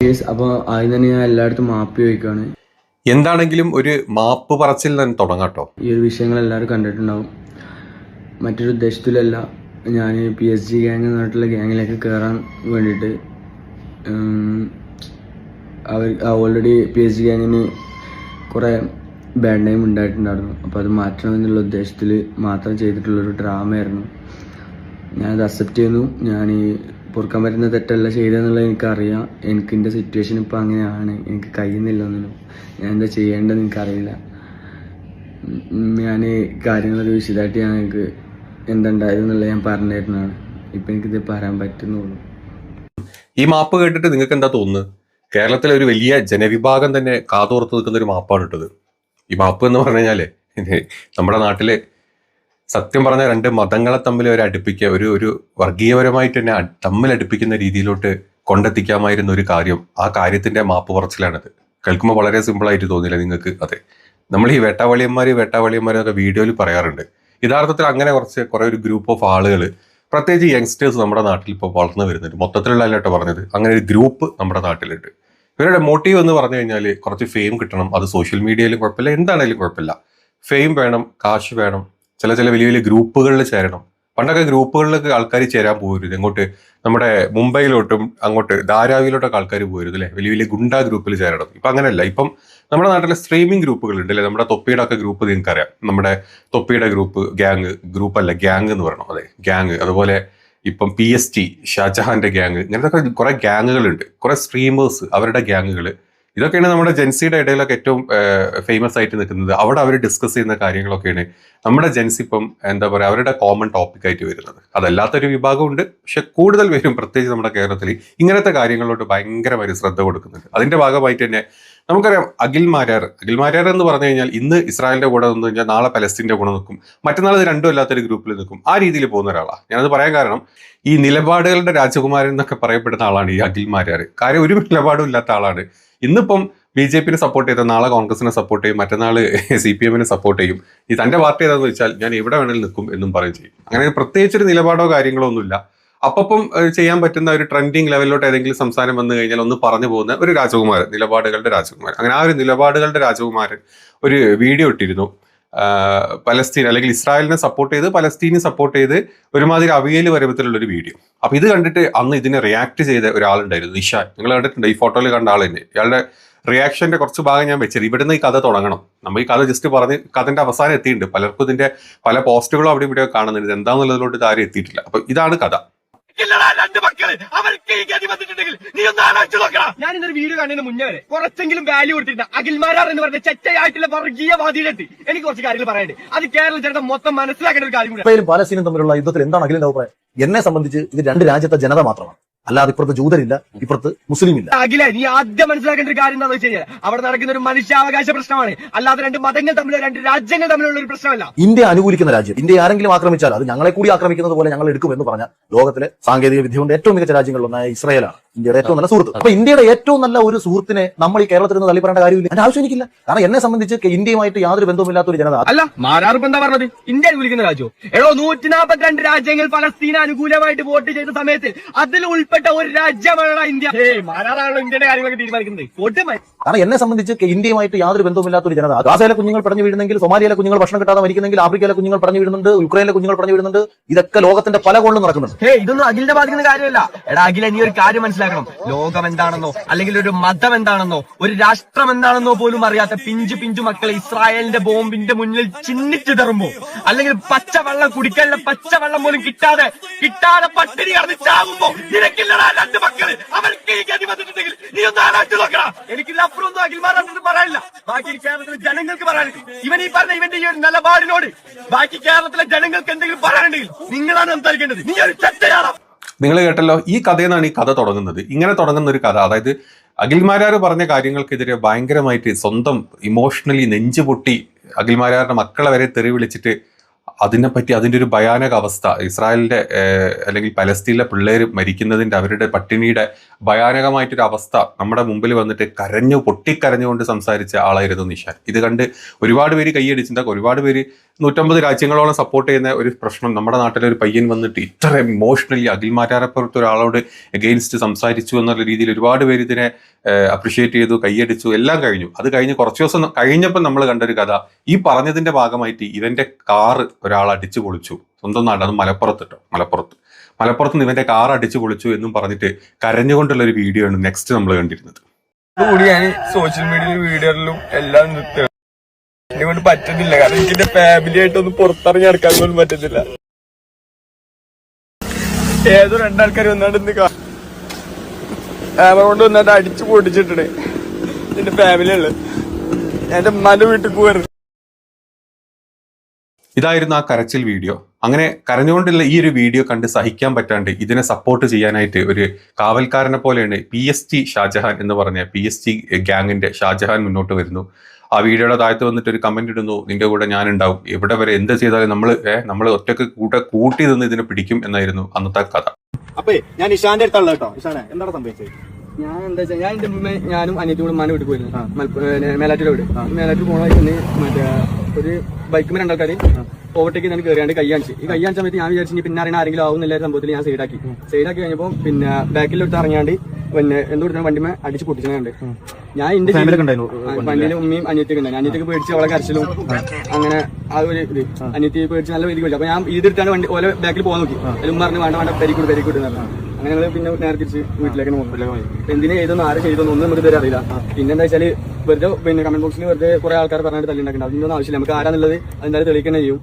അപ്പോൾ ആദ്യം തന്നെ ഞാൻ എല്ലായിടത്തും മാപ്പ് ചോദിക്കുകയാണ് എന്താണെങ്കിലും ഒരു മാപ്പ് പറച്ചിൽ തന്നെ തുടങ്ങാട്ടോ ഈ ഒരു വിഷയങ്ങൾ എല്ലാവരും കണ്ടിട്ടുണ്ടാവും. മറ്റൊരു ഉദ്ദേശത്തിലല്ല ഞാൻ പി എസ് ജി ഗ്യാങ് എന്നിട്ടുള്ള ഗ്യാങ്ങിലേക്ക് കയറാൻ വേണ്ടിയിട്ട് അവർ ഓൾറെഡി പി എസ് ജി ഗ്യാങ്ങിന് കുറേ ബാഡ് നെയിം ഉണ്ടായിട്ടുണ്ടായിരുന്നു. അപ്പോൾ അത് മാറ്റണമെന്നുള്ള ഉദ്ദേശത്തിൽ മാത്രം ചെയ്തിട്ടുള്ളൊരു ഡ്രാമയായിരുന്നു ഞാനത് അക്സെപ്റ്റ് ചെയ്യുന്നു. ഞാൻ ഈ പൊറുക്കാൻ പറ്റുന്ന തെറ്റല്ല ചെയ്തതെന്നുള്ളത് എനിക്കറിയാം. എനിക്ക് എന്റെ സിറ്റുവേഷൻ ഇപ്പോൾ അങ്ങനെയാണ്. എനിക്ക് കഴിയുന്നില്ല ഒന്നിനും. ഞാൻ എന്താ ചെയ്യേണ്ടതെന്ന് എനിക്കറിയില്ല. ഞാൻ കാര്യങ്ങളൊക്കെ വിശദമായിട്ട് ഞാൻ എനിക്ക് എന്തുണ്ടായതെന്നുള്ളത് ഞാൻ പറഞ്ഞു തരുന്നതാണ് ഇപ്പം എനിക്കിത് പറയാൻ പറ്റുന്നുള്ളൂ. ഈ മാപ്പ് കേട്ടിട്ട് നിങ്ങൾക്ക് എന്താ തോന്നുന്നത്? കേരളത്തിലെ ഒരു വലിയ ജനവിഭാഗം തന്നെ കാതോർത്ത് നിൽക്കുന്ന ഒരു മാപ്പാണ് ഇട്ടത്. ഈ മാപ്പ് എന്ന് പറഞ്ഞു കഴിഞ്ഞാൽ നമ്മുടെ നാട്ടിൽ സത്യം പറഞ്ഞ രണ്ട് മതങ്ങളെ തമ്മിൽ ഒരു അടുപ്പിക്കുക ഒരു ഒരു വർഗീയപരമായിട്ട് തന്നെ തമ്മിൽ അടുപ്പിക്കുന്ന രീതിയിലോട്ട് കൊണ്ടെത്തിക്കാമായിരുന്ന ഒരു കാര്യം ആ കാര്യത്തിന്റെ മാപ്പ് പറച്ചിലാണിത്. കേൾക്കുമ്പോൾ വളരെ സിമ്പിൾ ആയിട്ട് തോന്നില്ല നിങ്ങൾക്ക് അതെ. നമ്മൾ ഈ വേട്ടാവളിയന്മാർ വേട്ടാവളിയന്മാരൊക്കെ വീഡിയോയിൽ പറയാറുണ്ട്. യഥാർത്ഥത്തിൽ അങ്ങനെ കുറച്ച് കുറെ ഒരു ഗ്രൂപ്പ് ഓഫ് ആളുകൾ പ്രത്യേകിച്ച് യങ്സ്റ്റേഴ്സ് നമ്മുടെ നാട്ടിൽ ഇപ്പോൾ വളർന്നു വരുന്നുണ്ട്. മൊത്തത്തിലുള്ള അല്ലോട്ടോ പറഞ്ഞത്. അങ്ങനെ ഒരു ഗ്രൂപ്പ് നമ്മുടെ നാട്ടിലുണ്ട്. ഇവരുടെ മോട്ടീവ് എന്ന് പറഞ്ഞു കഴിഞ്ഞാൽ കുറച്ച് ഫെയിം കിട്ടണം. അത് സോഷ്യൽ മീഡിയയിൽ കുഴപ്പമില്ല. എന്താണെങ്കിലും കുഴപ്പമില്ല. ഫെയിം വേണം കാശ് വേണം ചില ചില വലിയ വലിയ ഗ്രൂപ്പുകളിൽ ചേരണം. പണ്ടൊക്കെ ഗ്രൂപ്പുകളിലൊക്കെ ആൾക്കാർ ചേരാൻ പോകരുത് എങ്ങോട്ട്? നമ്മുടെ മുംബൈയിലോട്ടും അങ്ങോട്ട് ധാരാവിയിലോട്ടൊക്കെ ആൾക്കാർ പോകരുത് അല്ലെ? വലിയ വലിയ ഗുണ്ട ഗ്രൂപ്പിൽ ചേരണം. ഇപ്പം അങ്ങനെയല്ല. ഇപ്പം നമ്മുടെ നാട്ടിലെ സ്ട്രീമിംഗ് ഗ്രൂപ്പുകളുണ്ട് അല്ലേ? നമ്മുടെ തൊപ്പിയുടെ ഒക്കെ ഗ്രൂപ്പ് നിങ്ങൾക്ക് അറിയാം. നമ്മുടെ തൊപ്പിയുടെ ഗ്രൂപ്പ് ഗ്യാങ് അല്ല ഗ്യാങ് എന്ന് പറയണം. അതെ ഗ്യാങ് അതുപോലെ ഇപ്പം പി എസ് ടി ഷാജഹാന്റെ ഗ്യാങ് ഇങ്ങനത്തെ കുറെ ഗ്യാങ്ങുകളുണ്ട് കുറെ സ്ട്രീമേഴ്സ് അവരുടെ ഗ്യാങ്ങുകൾ ഇതൊക്കെയാണ് നമ്മുടെ ജെൻസിയുടെ ഇടയിലൊക്കെ ഏറ്റവും ഫേമസ് ആയിട്ട് നിൽക്കുന്നത്. അവിടെ അവർ ഡിസ്കസ് ചെയ്യുന്ന കാര്യങ്ങളൊക്കെയാണ് നമ്മുടെ ജെൻസി ഇപ്പം എന്താ പറയുക അവരുടെ കോമൺ ടോപ്പിക് ആയിട്ട് വരുന്നത്. അതല്ലാത്തൊരു വിഭാഗമുണ്ട് പക്ഷെ കൂടുതൽ പേരും പ്രത്യേകിച്ച് നമ്മുടെ കേരളത്തിൽ ഇങ്ങനത്തെ കാര്യങ്ങളോട് ഭയങ്കരമായി ശ്രദ്ധ കൊടുക്കുന്നുണ്ട്. അതിന്റെ ഭാഗമായിട്ട് തന്നെ നമുക്കറിയാം അഖിൽ മാരാർ. അഖിൽ മാരാർ എന്ന് പറഞ്ഞു കഴിഞ്ഞാൽ ഇന്ന് ഇസ്രായേലിന്റെ കൂടെ നിന്ന് കഴിഞ്ഞാൽ നാളെ പലസ്തീന്റെ കൂടെ നിൽക്കും. മറ്റന്നാൾ ഇത് രണ്ടും അല്ലാത്തൊരു ഗ്രൂപ്പിൽ നിൽക്കും. ആ രീതിയിൽ പോകുന്ന ഒരാളാണ്. ഞാനത് പറയാൻ കാരണം ഈ നിലപാടുകളുടെ രാജകുമാരൻ എന്നൊക്കെ പറയപ്പെടുന്ന ആളാണ് ഈ അഖിൽ മാരാർ. കാര്യം ഒരു നിലപാടും ഇല്ലാത്ത ആളാണ്. ഇന്നിപ്പം ബി ജെ പിനെ സപ്പോർട്ട് ചെയ്ത നാളെ കോൺഗ്രസിനെ സപ്പോർട്ട് ചെയ്യും മറ്റന്നാൾ സി പി എമ്മിനെ സപ്പോർട്ട് ചെയ്യും. ഈ തന്റെ പാർട്ടി ഏതാണെന്ന് വെച്ചാൽ ഞാൻ എവിടെ വേണമെങ്കിലും നിൽക്കും എന്നും പറയും ചെയ്യും. അങ്ങനെ പ്രത്യേകിച്ചൊരു നിലപാടോ കാര്യങ്ങളോ ഒന്നുമില്ല. അപ്പം ചെയ്യാൻ പറ്റുന്ന ഒരു ട്രെൻഡിങ് ലെവലിലോട്ട് ഏതെങ്കിലും സംസ്ഥാനം വന്നു കഴിഞ്ഞാൽ ഒന്ന് പറഞ്ഞു പോകുന്ന ഒരു രാജകുമാരൻ നിലപാടുകളുടെ രാജകുമാരൻ. അങ്ങനെ ആ ഒരു നിലപാടുകളുടെ രാജകുമാരൻ ഒരു വീഡിയോ ഇട്ടിരുന്നു. പലസ്തീൻ അല്ലെങ്കിൽ ഇസ്രായേലിനെ സപ്പോർട്ട് ചെയ്ത് പലസ്തീനെ സപ്പോർട്ട് ചെയ്ത് ഒരുമാതിരി അവിയൽ വരവത്തിലുള്ള ഒരു വീഡിയോ അപ്പൊ ഇത് കണ്ടിട്ട് അന്ന് ഇതിനെ റിയാക്ട് ചെയ്ത ഒരാളുണ്ടായിരുന്നു നിഷാൻ. നിങ്ങൾ കണ്ടിട്ടുണ്ട്? ഈ ഫോട്ടോയിൽ കണ്ട ആൾ ഇയാളുടെ റിയാക്ഷന്റെ കുറച്ച് ഭാഗം ഞാൻ വെച്ചത് ഇവിടുന്ന് ഈ കഥ തുടങ്ങണം. നമ്മൾ ഈ കഥ ജസ്റ്റ് പറഞ്ഞ് കഥന്റെ അവസാനം എത്തിയിട്ടുണ്ട്. പലർക്കും ഇതിന്റെ പല പോസ്റ്റുകളും അവിടെ ഇവിടെ കാണുന്നുണ്ട്. ഇത് എന്താന്നുള്ളതിലോട്ട് ഇത് ആരും എത്തിയിട്ടില്ല. അപ്പൊ ഇതാണ് കഥ. ഇല്ലടാ രണ്ട് മക്കൾ. അവർക്ക് ഈ ഗതി വന്നിട്ടുണ്ടെങ്കിൽ നീ ഒന്ന് ആലോചിച്ച് നോക്കണം ഞാൻ ഇന്നൊരു വീഡിയോ കാണുന്നതിന് മുന്നേ വരെ കുറച്ചെങ്കിലും വാല്യൂ കൊടുത്തിരുന്ന അഖിൽമാരാർ എന്ന് പറഞ്ഞ ചെറ്റയായിട്ടുള്ള വർഗീയവാദിയുടെ എനിക്ക് കുറച്ച് കാര്യങ്ങൾ പറയാനുണ്ട്. അത് കേരള ജനത മൊത്തം മനസ്സിലാക്കേണ്ട ഒരു കാര്യം പാലസ്തീനും തമ്മിലുള്ള യുദ്ധത്തിൽ എന്താണ് അഖിലിന്റെ അഭിപ്രായം? എന്നെ സംബന്ധിച്ച് ഇത് രണ്ട് രാജ്യത്തെ ജനത മാത്രമാണ്. അല്ലാതെ ഇപ്പുറത്ത് ജൂതരില്ല ഇപ്പുറത്ത് മുസ്ലിം ഇല്ല അഖില നീ ആദ്യം മനസ്സിലാക്കേണ്ട ഒരു കാര്യം എന്താണെന്ന് വെച്ച് കഴിഞ്ഞാൽ അവിടെ നടക്കുന്ന ഒരു മനുഷ്യാവകാശ പ്രശ്നമാണ്. അല്ലാതെ രണ്ട് മതങ്ങൾ തമ്മിലോ രണ്ട് രാജ്യങ്ങൾ തമ്മിലുള്ള ഒരു പ്രശ്നമല്ല. ഇന്ത്യ അനുകൂലിക്കുന്ന രാജ്യം. ഇന്ത്യ ആരെങ്കിലും ആക്രമിച്ചാൽ അത് ഞങ്ങളെ കൂടി ആക്രമിക്കുന്നത് പോലെ ഞങ്ങൾ എടുക്കും എന്ന് പറഞ്ഞ ലോകത്തിലെ സാങ്കേതിക വിദ്യ കൊണ്ട് ഏറ്റവും മികച്ച രാജ്യങ്ങളിലൊന്നായ ഇസ്രയേലാണ്. ഇന്ത്യയുടെ ഏറ്റവും നല്ല സുഹൃത്ത്. അപ്പൊ ഇന്ത്യയുടെ ഏറ്റവും നല്ല ഒരു സുഹൃത്തിനെ നമ്മൾ ഈ കേരളത്തിൽ നിന്ന് തള്ളി പറയേണ്ട കാര്യമില്ല. അതിന്റെ ആവശ്യം എനിക്കില്ല കാരണം എന്നെ സംബന്ധിച്ച് ഇന്ത്യയുമായിട്ട് യാതൊരു ബന്ധവുമില്ലാത്ത ഒരു ജനത. അല്ല മാരാറിപ്പ് എന്താ പറഞ്ഞത്? ഇന്ത്യ അനുകൂലിക്കുന്ന രാജ്യം എടോ നൂറ്റി നാൽപ്പത്തിരണ്ട് രാജ്യങ്ങൾ പലസ്തീന അനുകൂലമായിട്ട് വോട്ട് ചെയ്ത സമയത്ത് അതിൽ ഉൾപ്പെട്ട ഒരു രാജ്യമാണ് ഇന്ത്യ. മാരാറാണല്ലോ ഇന്ത്യയുടെ കാര്യങ്ങളൊക്കെ തീരുമാനിക്കുന്നത്. കാരണം എന്നെ സംബന്ധിച്ച് ഇന്ത്യയുമായിട്ട് യാതൊരു ബന്ധവുമില്ലാത്ത ഒരു ജനത. ഗാസയിലെ കുഞ്ഞുങ്ങൾ പറഞ്ഞു വീഴുന്നെങ്കിൽ സോമാലിയിലെ കുഞ്ഞുങ്ങൾ ഭക്ഷണം കിട്ടാതെ മരിക്കുന്നെങ്കിൽ ആഫ്രിക്കയിലെ കുഞ്ഞുങ്ങൾ പറഞ്ഞു വീഴുന്നുണ്ട് യുക്രൈനിലെ കുഞ്ഞുങ്ങൾ പറഞ്ഞു വീഴുന്നുണ്ട് ഇതൊക്കെ ലോകത്തിന്റെ പല കോണിലും നടക്കുന്നുണ്ട്. ഹേ ഇതൊന്നും അഖിലിനെ ബാധിക്കുന്ന കാര്യമല്ല. എടാ അഖില നീ ഒരു കാര്യം മനസ്സിലാക്കണം. ലോകം എന്താണെന്നോ അല്ലെങ്കിൽ ഒരു മതം എന്താണെന്നോ ഒരു രാഷ്ട്രം എന്താണെന്നോ പോലും അറിയാത്ത പിഞ്ചു പിഞ്ചു മക്കളെ ഇസ്രായേലിന്റെ ബോംബിന്റെ മുന്നിൽ ചിന്നിച്ചിതറുമ്പോ അല്ലെങ്കിൽ പച്ചവെള്ളം കുടിക്കാനുള്ള പച്ചവെള്ളം പോലും കിട്ടാതെ കിട്ടാതെ പട്ടിണി കടന്ന് ചാവുമ്പോ നിനക്കില്ലടാ രണ്ട് മക്കൾ. അവർക്ക് ഈ ഗതി നീ ഒന്ന് എനിക്കില്ല അപ്പുറം ഒന്നും പറയാനില്ല. ബാക്കി കേരളത്തിലെ ജനങ്ങൾക്ക് പറയാനുണ്ട് ഇവൻ ഈ പറഞ്ഞ ഇവന്റെ ഈ ഒരു നിലപാടിനോട് ബാക്കി കേരളത്തിലെ ജനങ്ങൾക്ക് എന്തെങ്കിലും പറയാനുണ്ടെങ്കിൽ നിങ്ങളാണ് സംസാരിക്കേണ്ടത്. നീ ഒരു ചട്ടയാണ് നിങ്ങൾ കേട്ടല്ലോ ഈ കഥയിൽ നിന്നാണ് ഈ കഥ തുടങ്ങുന്നത്. ഇങ്ങനെ തുടങ്ങുന്ന ഒരു കഥ. അതായത് അഖിൽമാരാർ പറഞ്ഞ കാര്യങ്ങൾക്കെതിരെ ഭയങ്കരമായിട്ട് സ്വന്തം ഇമോഷണലി നെഞ്ചുപൊട്ടി അഖിൽമാരാരുടെ മക്കളെ വരെ തെറി വിളിച്ചിട്ട് അതിനെപ്പറ്റി അതിന്റെ ഒരു ഭയാനക അവസ്ഥ. ഇസ്രായേലിന്റെ അല്ലെങ്കിൽ പലസ്തീനിലെ പിള്ളേർ മരിക്കുന്നതിന്റെ അവരുടെ പട്ടിണിയുടെ ഭയാനകമായിട്ടൊരു അവസ്ഥ നമ്മുടെ മുമ്പിൽ വന്നിട്ട് കരഞ്ഞു പൊട്ടിക്കരഞ്ഞുകൊണ്ട് സംസാരിച്ച ആളായിരുന്നു നിഷാൻ. ഇത് കണ്ട് ഒരുപാട് പേര് കൈയടിച്ചിട്ടുണ്ടാകും ഒരുപാട് പേര് നൂറ്റമ്പത് രാജ്യങ്ങളോളം സപ്പോർട്ട് ചെയ്യുന്ന ഒരു പ്രശ്നം നമ്മുടെ നാട്ടിലെ ഒരു പയ്യൻ വന്നിട്ട് ഇത്ര ഇമോഷണലി അഖിൽ മാറ്റാരപ്പുറത്ത് ഒരാളോട് എഗെയിൻസ്റ്റ് സംസാരിച്ചു എന്നുള്ള രീതിയിൽ ഒരുപാട് പേര് ഇതിനെ അപ്രിഷിയേറ്റ് ചെയ്തു കൈയടിച്ചു എല്ലാം കഴിഞ്ഞു. അത് കഴിഞ്ഞ് കുറച്ച് ദിവസം കഴിഞ്ഞപ്പോൾ നമ്മൾ കണ്ടൊരു കഥ. ഈ പറഞ്ഞതിന്റെ ഭാഗമായിട്ട് ഇവന്റെ കാറ് ഒരാൾ അടിച്ചു പൊളിച്ചു. സ്വന്തം നാട് അത് മലപ്പുറത്ത് മലപ്പുറത്ത്. നിന്ന് ഇവന്റെ കാർ അടിച്ചു പൊളിച്ചു എന്നും പറഞ്ഞിട്ട് കരഞ്ഞുകൊണ്ടുള്ള ഒരു വീഡിയോ ആണ് നെക്സ്റ്റ് നമ്മൾ കണ്ടിരുന്നത്. കൂടി ഞാൻ സോഷ്യൽ മീഡിയയിലും വീഡിയോയിലും എല്ലാം നിർത്തുക. എന്നെ കൊണ്ട് പറ്റുന്നില്ല. കാരണം എനിക്ക് എന്റെ ഫാമിലി ആയിട്ടൊന്നും പുറത്തിറങ്ങി നടക്കാൻ പോലും പറ്റുന്നില്ല. ഏതോ രണ്ടാൾക്കാർ വന്നാണ്ട് ഇന്ന് ക്യാമറ കൊണ്ട് വന്നാണ്ട് അടിച്ചു പൊട്ടിച്ചിട്ടുണ്ട്. എന്റെ ഫാമിലി ഉള്ളത് എന്റെ ഉമ്മാന്റെ വീട്ടിൽ പോവാറ് ഇതായിരുന്നു ആ കരച്ചിൽ വീഡിയോ. അങ്ങനെ കരഞ്ഞുകൊണ്ടുള്ള ഈ ഒരു വീഡിയോ കണ്ട് സഹിക്കാൻ പറ്റാണ്ട് ഇതിനെ സപ്പോർട്ട് ചെയ്യാനായിട്ട് ഒരു കാവൽക്കാരനെ പോലെയാണ് പി എസ് ടി ഷാജഹാൻ എന്ന് പറഞ്ഞ പി എസ് ടി ഗ്യാങ്ങിന്റെ ഷാജഹാൻ മുന്നോട്ട് വരുന്നു. ആ വീഡിയോയുടെ താഴത്ത് വന്നിട്ട് ഒരു കമന്റ് ഇടുന്നു. നിന്റെ കൂടെ ഞാൻ ഉണ്ടാവും എവിടെ വരെ എന്ത് ചെയ്താലും നമ്മൾ നമ്മൾ ഒറ്റയ്ക്ക് കൂടെ കൂട്ടി നിന്ന് ഇതിനെ പിടിക്കും എന്നായിരുന്നു അന്നത്തെ കഥ. അപ്പേ ഞാൻ ഇഷാന്റെ അടുത്തുള്ള കേട്ടോ. ഇഷാനെ എന്താണ് സംഭവിച്ചത്? ഞാൻ എന്താ വെച്ചാൽ ഞാൻ എന്റെ മുമ്പേ ഞാനും ഉമ്മാനെ വീട്ടിൽ പോയിരുന്നു. മേലാറ്റൂർ വീട്. മേലാറ്റൂർ പോകണമെന്ന് മറ്റേ ഒരു ബൈക്കുമ്പോൾ രണ്ടാൾക്കാർ ഓവർടേക്ക് ഞാൻ കയറിയാണ്ട് കൈ ഈ കയ്യാൻ സമയത്ത് ഞാൻ വിചാരിച്ചു പിന്നെ അറിയണ ആരെങ്കിലും ആവുന്നില്ല സംഭവത്തിൽ ഞാൻ സൈഡാക്കി സൈഡാക്കി കഴിഞ്ഞപ്പോൾ പിന്നെ ബാക്കിൽ എടുത്ത് ഇറങ്ങിയാണ്ട് പിന്നെ എന്തുകൊണ്ടാണ് വണ്ടിമേ അടിച്ച് പൊട്ടിച്ചുണ്ട് ഞാൻ എന്റെ വണ്ടിയിലെ? ഉമ്മയും അനിയത്തിയൊക്കെ ഉണ്ടായിരുന്നു. അനിയത്തിക്ക് പേടിച്ച് അവളെ കരച്ചിലും അങ്ങനെ ആ ഒരു ഇത്. അനിയത്തി പേടിച്ച് നല്ല വലിയ അപ്പൊ ഞാൻ ഇതെടുത്താണ് വണ്ടി ഓലെ ബാക്കിൽ പോകാൻ നോക്കി. അതിലും പറഞ്ഞു വേണ്ട വേണ്ട പരിക്കൂട് പെരിക്കൂട് എന്ന് പറഞ്ഞു. അങ്ങനെ ഞങ്ങൾ പിന്നെ നേരെ തിരിച്ച് വീട്ടിലേക്ക് പോകും എന്തിനാ ചെയ്തെന്ന് ആരും ചെയ്തോന്നും ഒന്നും നമുക്ക് ഇതുവരെ അറിയില്ല. പിന്നെ എന്താ വെച്ചാൽ വെറുതെ പിന്നെ കമന്റ് ബോക്സിൽ വെറുതെ കുറെ ആൾക്കാർ പറഞ്ഞിട്ട് തല്ലിണ്ടാക്കണ്ട. അതിന്റെ ആവശ്യമില്ല. നമുക്ക് ആരാന്നുള്ളത് എന്തായാലും തെളിയിക്കണേ ചെയ്യും.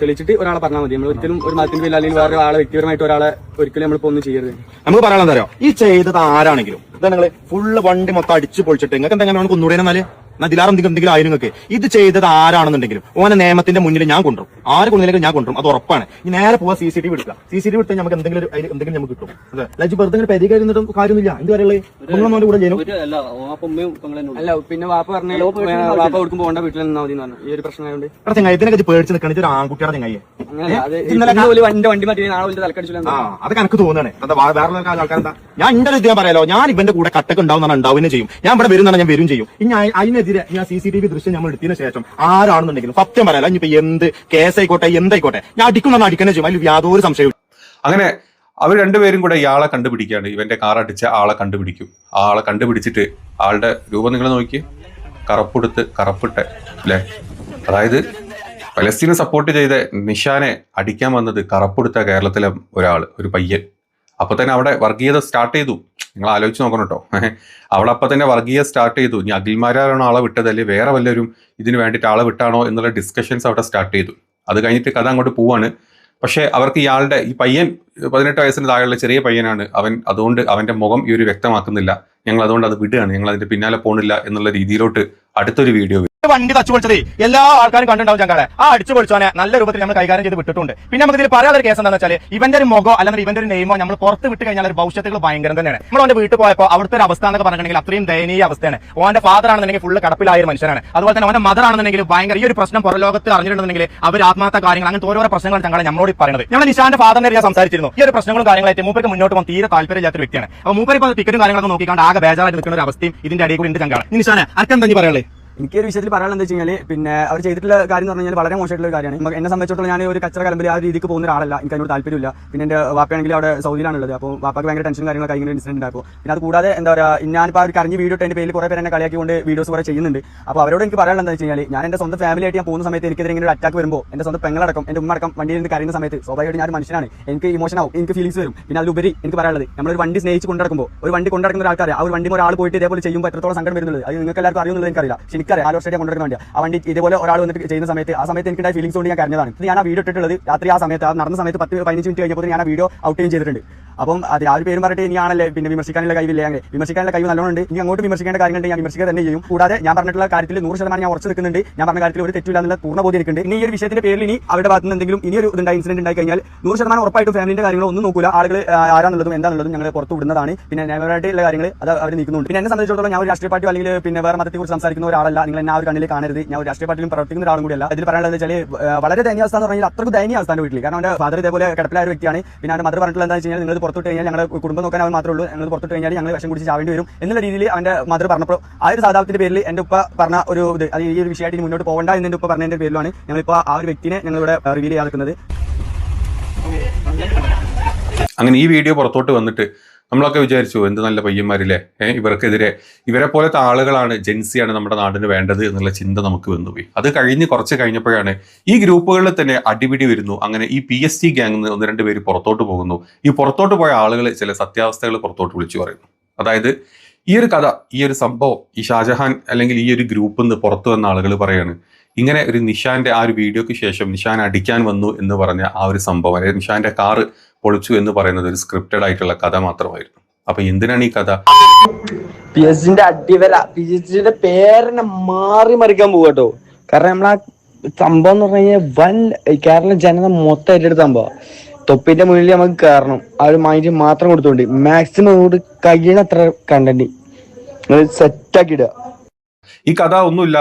തെളിച്ചിട്ട് ഒരാളെ പറഞ്ഞാൽ മതി. നമ്മൾ ഒരിക്കലും ഒരു മതത്തിന്റെ പേരിൽ അല്ലെങ്കിൽ വേറെ ആളെ വ്യക്തിപരമായിട്ട് ഒരാളെ ഒരിക്കലും നമ്മൾ ഒന്നും ചെയ്യരുത്. നമുക്ക് പറയാനുള്ള അറിയോ? ഈ ചെയ്തത് ആരാണെങ്കിലും ഇതാ നിങ്ങൾ ഫുള്ള് വണ്ടി മൊത്തം അടിച്ചു പൊളിച്ചിട്ട് നിങ്ങൾക്ക് എന്തെങ്കിലും കൊന്നുകൂടെ എന്നാൽ? എന്നാ ഇതിലാറും എന്തെങ്കിലും ആയിരുന്നു നിങ്ങൾക്ക്. ഇത് ചെയ്തത് ആരാണെന്നുണ്ടെങ്കിലും ഓനെ നിയമത്തിന്റെ മുന്നിൽ ഞാൻ കൊണ്ടുവരും. ആര് കൊന്നില്ലെങ്കിൽ ഞാൻ കൊണ്ടുവരും. അത് ഉറപ്പാണ്. ഈ നേരെ പോവാ സി സി ടി വി എടുക്കുക. സി സി ടി വി എടുത്താൽ നമുക്ക് എന്തെങ്കിലും ഒരു- അതിൽ എന്തെങ്കിലും നമുക്ക് കിട്ടും. അതെ. ലജ്ജ് വെറുതെ ഇങ്ങനെ പെരുകി കാര്യമൊന്നുമില്ല. എന്ത് പറയുള്ളത് നിങ്ങളൊന്നും കൂടെ ചെയ്യണം അല്ല പിന്നെ വാപ്പ പറഞ്ഞ വാപ്പ കൊടുക്കും പോകേണ്ട വീട്ടിൽ നിന്നാ മതി എന്ന് പറഞ്ഞു. ഈ ഒരു പ്രശ്നം ആയതുകൊണ്ട് എടാ ചെങ്ങായി ഇതിനൊക്കെ പേടിച്ച് നിൽക്കണം. ഇതൊരു ആൺകുട്ടിയുടെ ചെങ്ങായി. അത് ഇന്നലെ ഇന്ന് പോലും എന്റെ വണ്ടി മാറ്റി നാളെ പോലും തലക്കടിച്ചില്ല ആ അത് കണക്ക് തോന്നുകയാണ്. എന്താ വാ- വേറെ ആൾക്കാർ എന്താ ഞാൻ എന്റെ ഒരു ഇത് ഞാൻ പറയാലോ. ഞാൻ ഇവന്റെ കൂടെ കട്ടക്ക് ഉണ്ടാവുന്ന ഉണ്ടാവുകയും ചെയ്യും. ഞാൻ ഇവിടെ വരുന്നതാണ് ഞാൻ വരും ചെയ്യും. ഇനി അയി- അതിനെതിരെ ഞാൻ സി സി ടി വി ദൃശ്യം നമ്മൾ എടുത്തതിന് ശേഷം ആരാണെന്നുണ്ടെങ്കിലും സത്യം പറയാല ഇനിയിപ്പോ എന്ത് കേസായിക്കോട്ടെ എന്തായിക്കോട്ടെ ഞാൻ അടിക്കുന്ന അടിക്കണേ ചെയ്യും. അതിൽ യാതൊരു സംശയവും അങ്ങനെ അവർ രണ്ടുപേരും കൂടെ ഇയാളെ കണ്ടുപിടിക്കുകയാണ്. ഇവന്റെ കാർ അടിച്ച ആളെ കണ്ടുപിടിക്കും. ആളെ കണ്ടുപിടിച്ചിട്ട് ആളുടെ രൂപം നിങ്ങൾ നോക്കി കറപ്പെടുത്ത് കറപ്പിട്ട് അല്ലേ? അതായത് പലസ്തീനെ സപ്പോർട്ട് ചെയ്ത നിഷാനെ അടിക്കാൻ വന്നത് കറപ്പെടുത്ത കേരളത്തിലെ ഒരാൾ ഒരു പയ്യൻ. അപ്പൊ തന്നെ അവിടെ വർഗീയത സ്റ്റാർട്ട് ചെയ്തു. നിങ്ങൾ ആലോചിച്ച് നോക്കണം കേട്ടോ. അവിടെ അപ്പൊ തന്നെ വർഗീയ സ്റ്റാർട്ട് ചെയ്തു. ഇനി അഖിൽമാരാണോ ആളെ വിട്ടത് അല്ലെങ്കിൽ വേറെ വല്ലവരും ഇതിന് വേണ്ടിയിട്ട് ആളെ വിട്ടാണോ എന്നുള്ള ഡിസ്കഷൻസ് അവിടെ സ്റ്റാർട്ട് ചെയ്തു. അത് കഴിഞ്ഞിട്ട് കഥ അങ്ങോട്ട് പോവാണ്. പക്ഷേ അവർക്ക് ഇയാളുടെ ഈ പയ്യൻ പതിനെട്ട് വയസ്സിന് താഴെയുള്ള ചെറിയ പയ്യനാണ്. അവൻ അതുകൊണ്ട് അവന്റെ മുഖം ഈ ഒരു വ്യക്തമാക്കുന്നില്ല. ഞങ്ങൾ അതുകൊണ്ട് അത് വിടുകയാണ്. ഞങ്ങൾ അതിന്റെ പിന്നാലെ പോകുന്നില്ല എന്നുള്ള രീതിയിലോട്ട് അടുത്തൊരു വീഡിയോ വണ്ടി തച്ചു പൊളിച്ചത് എല്ലാ ആൾക്കാരും കണ്ടിട്ടുണ്ടാവും ഞങ്ങളെ ആ അടിച്ചു പൊളിച്ചോനെ നല്ല രൂപത്തിൽ നമ്മൾ കൈകാര്യം ചെയ്ത് വിട്ടിട്ടുണ്ട്. പിന്നെ നമുക്ക് ഇതിൽ പറയാനുള്ള കേസ് എന്താണെന്ന് വെച്ചാൽ ഇവന്റെ ഒരു മുഖോ അല്ലെങ്കിൽ ഇവന്റെ ഒരു നെയ്മോ നമ്മൾ പുറത്ത് വിട്ട് കഴിഞ്ഞാൽ ഒരു ഭവിഷ്യത്തുകൾ ഭയങ്കരം തന്നെയാണ്. നമ്മൾ അവന്റെ വീട്ടിൽ പോയപ്പോൾ അവിടുത്തെ ഒരു അവസ്ഥ എന്നൊക്കെ പറഞ്ഞിട്ടുണ്ടെങ്കിൽ അത്രയും ദയനീയ അവസ്ഥയാണ്. ഓന്റെ ഫാദർ ആണെന്നുണ്ടെങ്കിൽ ഫുള്ള് കടപ്പിലായ ഒരു മനുഷ്യനാണ്. അതുപോലെ തന്നെ അവന്റെ മദർ ആണെന്നുണ്ടെങ്കിൽ ഭയങ്കര ഈ ഒരു പ്രശ്നം പുറം ലോകത്ത് അറിഞ്ഞിട്ടുണ്ടെങ്കിൽ അവർ ആത്മഹത്യ കാര്യങ്ങൾ അങ്ങനത്തെ ഓരോ പ്രശ്നങ്ങൾ ഞങ്ങളെ നമ്മളോട് പറയുന്നത് നമ്മൾ നിഷാന്റെ ഫാദറിനെ ഞാൻ സംസാരിച്ചിരുന്നു. ഈ ഒരു പ്രശ്നങ്ങളും കാര്യങ്ങളായിട്ട് മൂപ്പർക്ക് മുന്നോട്ട് പോകാൻ തീരെ താല്പര്യമില്ലാത്ത വ്യക്തിയാണ്. അപ്പോൾ മൂപ്പര് ഇപ്പോൾ ടിക്കറ്റും കാര്യങ്ങളൊക്കെ നോക്കിക്കാണ്ട് ആകെ ബേജാറായിട്ട് നിൽക്കുന്ന ഒരു അവസ്ഥയും ഇതിന്റെ അടിയിൽ കൂടി ഉണ്ട് ചങ്കാണ് നിഷാനെ അർക്കെന്താ പറയാനുള്ളത് എനിക്ക് ഒരു വിഷയത്തിൽ പറയാനുള്ള എന്താ വെച്ച് കഴിഞ്ഞാൽ പിന്നെ അവർ ചെയ്തിട്ടുള്ള കാര്യം എന്ന് പറഞ്ഞാൽ വളരെ മോശമായിട്ടുള്ള കാര്യമാണ്. എന്നെ സംബന്ധിച്ചിടത്തോളം ഞാൻ ഒരു കച്ചറ കലമ്പലി ആ രീതിക്ക് പോകുന്ന ഒരാളല്ല. എനിക്ക് അതിനോട് താല്പര്യമില്ല. പിന്നെ എന്റെ വാപ്പയാണെങ്കിൽ അവിടെ സൗദിയിലാണുള്ളത്. അപ്പോൾ വാപ്പാക്ക് ഭയങ്കര ടെൻഷൻ കാര്യങ്ങളൊക്കെ ഭയങ്കര ഇൻസിഡന്റ് ഉണ്ടാക്കും പിന്നെ അത് കൂടാതെ എന്താ പറയുക ഞാനിപ്പോൾ അവർ കറിഞ്ഞ് വീഡിയോ ഇട്ട് എന്റെ പേരിൽ കുറെ പേര് എന്നെ കളിയാക്കിക്കൊണ്ട് വീഡിയോസ് കുറെ ചെയ്യുന്നുണ്ട്. അപ്പോൾ അവരോട് എനിക്ക് പറയാനുള്ള എന്താ വെച്ച് കഴിഞ്ഞാൽ ഞാൻ എന്റെ സ്വന്തം ഫാമിലി ആയിട്ട് ഞാൻ പോകുന്ന സമയത്ത് എനിക്കെതിരെ ഇങ്ങനെ ഒരു അറ്റാക്ക് വരുമ്പോൾ എന്റെ സ്വന്തം പെങ്ങളടക്കം എന്റെ ഉമ്മ അടക്കം വണ്ടിയിൽ നിന്ന് കരയുന്ന സമയത്ത് സ്വാഭാവികമായിട്ട് ഞാൻ മനുഷ്യനാണ്. എനിക്ക് ഇമോഷൻ ആവും. എനിക്ക് ഫീലിംഗ്സ് വരും. പിന്നെ അതിലുപരി എനിക്ക് പറയാനുള്ളത് നമ്മളൊരു വണ്ടി സ്നേഹിച്ച് കൊണ്ടിടക്കുമ്പോൾ ഒരു വണ്ടി കൊണ്ടിടക്കുന്ന ഒരാൾക്കാരെ ആ ഒരു വണ്ടി ഒരാൾ പോയിട്ട് ഇതേപോലെ ചെയ്യുമ്പോൾ എത്രത്തോളം സങ്കടം വരുന്നത് അത് നിങ്ങൾക്ക് എല്ലാവർക്കും അറിയുന്നത് എനിക്കറിയില്ല. പക്ഷെ എനിക്കറിയാം. ആലോ സ്റ്റേഡിയം കൊണ്ടുവരുന്ന വണ്ടി ആ വണ്ടി ഇതുപോലെ ഒരാൾ വന്നിട്ട് ചെയ്യുന്ന സമയത്ത് ആ സമയത്ത് എനിക്കുണ്ടായ ഫീലിംഗ്സ് കൊണ്ട് ഞാൻ കരഞ്ഞതാണ്. ഞാൻ ആ വീഡിയോ ഇട്ടിട്ടുള്ളത് രാത്രി ആ സമയത്ത് ആ നടന്ന സമയത്ത് പത്ത് പതിനഞ്ച് മിനിറ്റ് കഴിഞ്ഞപ്പോൾ ഞാൻ ആ വീഡിയോ ഔട്ട് ചെയ്യും ചെയ്തിട്ടുണ്ട്. അപ്പം അത് ആ ഒരു പേരും പറഞ്ഞിട്ട് ഇനിയാണല്ലേ പിന്നെ വിമർശിക്കാനുള്ള കഴിവില്ല? അങ്ങനെ വിമർശിക്കാനുള്ള കഴിവ് നല്ലോണം ഉണ്ട് ഇനി അങ്ങോട്ട് വിമർശിക്കേണ്ട കാര്യങ്ങളുണ്ട് ഞാൻ വിമർശിക്കുക തന്നെ ചെയ്യും. കൂടാതെ ഞാൻ പറഞ്ഞിട്ടുള്ള കാര്യത്തിൽ നൂറ് ശതമാനം ഞാൻ ഉറച്ചു നിൽക്കുന്നുണ്ട്. ഞാൻ പറഞ്ഞ കാര്യത്തിൽ ഒരു തെറ്റില്ല എന്നുള്ള പൂർണ ബോധ്യം എനിക്കുണ്ട്. ഇനി ഈ ഒരു വിഷയത്തിന്റെ പേരിൽ ഇനി അവരുടെ ഭാഗത്ത് എന്തെങ്കിലും ഇനി ഒരു ഇതുണ്ടായി ഇൻസിഡന്റ് ഉണ്ടായി കഴിഞ്ഞാൽ നൂറ് ശതമാനം ഉറപ്പായിട്ടും ഫാമിലിന്റെ കാര്യങ്ങൾ ഒന്നും നോക്കൂല. ആളുകൾ ആരാന്നുള്ളതും എന്താണുള്ളതും ഞങ്ങൾ പുറത്തു വിടുന്നതാണ്. പിന്നെ ന്യായപരമായിട്ടുള്ള കാര്യങ്ങൾ അത് അവർ നീക്കുന്നുണ്ട്. പിന്നെ എന്നെ സംബന്ധിച്ചിടത്തോളം ഞാൻ ഒരു രാഷ്ട്രീയ പാർട്ടി അല്ലെങ്കിൽ പിന്നെ വേറെ മതത്തെ കുറിച്ച് സംസാരിക്കുന്ന ഒരാളല്ല. നിങ്ങൾ എന്നെ ആ ഒരു കണ്ണിൽ കാണരുത്. ഞാൻ ഒരു രാഷ്ട്രീയ പാർട്ടിയിലും പ്രവർത്തിക്കുന്ന ഒരാളും കൂടിയല്ല. ഇതിൽ പറയാനുള്ളത് വെച്ചാൽ വളരെ ദയനീയ അവസ്ഥ എന്ന് പറഞ്ഞാൽ അത്രയ്ക്ക് ദയനീയ അവസ്ഥ വീട്ടിൽ കാരണം അവന്റെ ഫാദർ ഇതേപോലെ കിടപ്പിലായ ഒരു വ്യക്തിയാണ്. പിന്നെ അവന്റെ മദർ പറഞ്ഞിട്ടുള്ള എന്താ വെച്ച് കഴിഞ്ഞാൽ നിങ്ങൾ പുറത്തോട്ട് കഴിഞ്ഞാൽ ഞങ്ങളുടെ കുടുംബം നോക്കാൻ അവൻ മാത്രമേ ഉള്ളൂ. ഞങ്ങൾ പുറത്തോട്ട് കഴിഞ്ഞാൽ ഞങ്ങൾ വിഷം കുടിച്ച് ചാവേണ്ടി വരും. എന്നുള്ള രീതിയിൽ അവന്റെ മദർ പറഞ്ഞപ്പോൾ ആ ഒരു സാധാരണത്തിന്റെ പേരിൽ എന്റെ ഉപ്പ പറഞ്ഞ ഒരു ഇത് അത് ഈ ഒരു വിഷയമായിട്ട് മുന്നോട്ട് പോകണ്ട എന്ന് ഉപ്പ പറഞ്ഞതിന്റെ പേരിലാണ് ഞങ്ങളിപ്പോൾ ആ ഒരു വ്യക്തിനെ ഞങ്ങളിവിടെ റിവീൽ ചെയ്യാതെ നിൽക്കുന്നത്. അങ്ങനെ ഈ വീഡിയോ പുറത്തോട്ട് വന്നിട്ട് നമ്മളൊക്കെ വിചാരിച്ചു എന്ത് നല്ല പയ്യന്മാരില്ലേ? ഏഹ് ഇവർക്കെതിരെ ഇവരെ പോലത്തെ ആളുകളാണ് ജെൻസിയാണ് നമ്മുടെ നാടിന് വേണ്ടത് എന്നുള്ള ചിന്ത നമുക്ക് വന്നുപോയി. അത് കഴിഞ്ഞ് കുറച്ച് കഴിഞ്ഞപ്പോഴാണ് ഈ ഗ്രൂപ്പുകളിൽ തന്നെ അടിപിടി വരുന്നു. അങ്ങനെ ഈ പി എസ് സി ഗ്യാങ് ഒന്ന് രണ്ട് പേര് പുറത്തോട്ട് പോകുന്നു. ഈ പുറത്തോട്ട് പോയ ആളുകൾ ചില സത്യാവസ്ഥകൾ പുറത്തോട്ട് വിളിച്ചു പറയുന്നു. അതായത് ഈ ഒരു കഥ ഈ ഒരു സംഭവം ഈ ഷാജഹാൻ അല്ലെങ്കിൽ ഈ ഒരു ഗ്രൂപ്പിൽ നിന്ന് പുറത്തു വന്ന ആളുകൾ പറയാണ് ഇങ്ങനെ ഒരു നിഷാന്റെ ആ ഒരു വീഡിയോയ്ക്ക് ശേഷം നിഷാൻ അടിക്കാൻ വന്നു എന്ന് പറഞ്ഞ ആ ഒരു സംഭവം അതായത് നിഷാന്റെ കാറ് പൊളിച്ചു എന്ന് പറയുന്നത് ഒരു സ്ക്രിപ്റ്റഡ് ആയിട്ടുള്ള കഥ മാത്രമായിരുന്നു. അപ്പൊ എന്തിനാണ് ഈ കഥ? പി എസ് അടിവല പി എസ് ജിന്റെ പേരിനെ മാറി മറിക്കാൻ പോകട്ടോ കാരണം നമ്മളാ സംഭവം എന്ന് പറഞ്ഞു കഴിഞ്ഞാൽ വൻ കേരള ജനത മൊത്തം ഏറ്റെടുത്ത സംഭവം. തൊപ്പിന്റെ മുന്നിൽ നമുക്ക് കയറണം ആ ഒരു മൈൻഡ് മാത്രം കൊടുത്തോണ്ട്. മാക്സിമം അങ്ങോട്ട് കഴിയണത്ര കണ്ടന്റ് സെറ്റാക്കി ഇടുക. ഈ കഥ ഒന്നുമില്ല.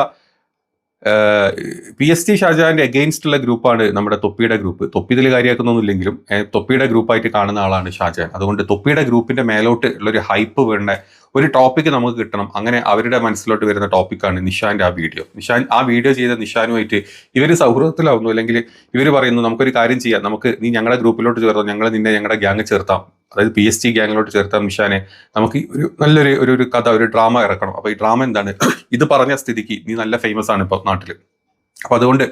പി എസ് ടി ഷാജഹാന്റെ അഗെയിൻസ്റ്റ് ഉള്ള ഗ്രൂപ്പാണ് നമ്മുടെ തൊപ്പിയുടെ ഗ്രൂപ്പ്. തൊപ്പി ഇതിൽ കാര്യമാക്കുന്നൊന്നുമില്ലെങ്കിലും തൊപ്പിയുടെ ഗ്രൂപ്പായിട്ട് കാണുന്ന ആളാണ് ഷാജഹാൻ. അതുകൊണ്ട് തൊപ്പിയുടെ ഗ്രൂപ്പിന്റെ മേലോട്ട് ഉള്ള ഒരു ഹൈപ്പ് വേണ്ട ഒരു ടോപ്പിക് നമുക്ക് കിട്ടണം. അങ്ങനെ അവരുടെ മനസ്സിലോട്ട് വരുന്ന ടോപ്പിക്കാണ് നിഷാന്റെ ആ വീഡിയോ നിഷാൻ ആ വീഡിയോ ചെയ്ത നിഷാനുമായിട്ട് ഇവർ സൗഹൃദത്തിലാവുന്നു. അല്ലെങ്കിൽ ഇവർ പറയുന്നു നമുക്കൊരു കാര്യം ചെയ്യാം. നമുക്ക് നീ ഞങ്ങളുടെ ഗ്രൂപ്പിലോട്ട് ചേർത്തോ. ഞങ്ങൾ നിന്നെ ഞങ്ങളുടെ ഗ്യാങ് ചേർത്താം. അതായത് പി എസ് ടി ഗ്യാങ്ങിലോട്ട് ചേർത്ത മിഷാനെ നമുക്ക് ഒരു നല്ലൊരു ഒരു ഒരു കഥ ഒരു ഡ്രാമ ഇറക്കണം. അപ്പൊ ഈ ഡ്രാമ എന്താണ്? ഇത് പറഞ്ഞ സ്ഥിതിക്ക് നീ നല്ല ഫേമസ് ആണ് ഇപ്പൊ നാട്ടിൽ അപ്പൊ അതുകൊണ്ട്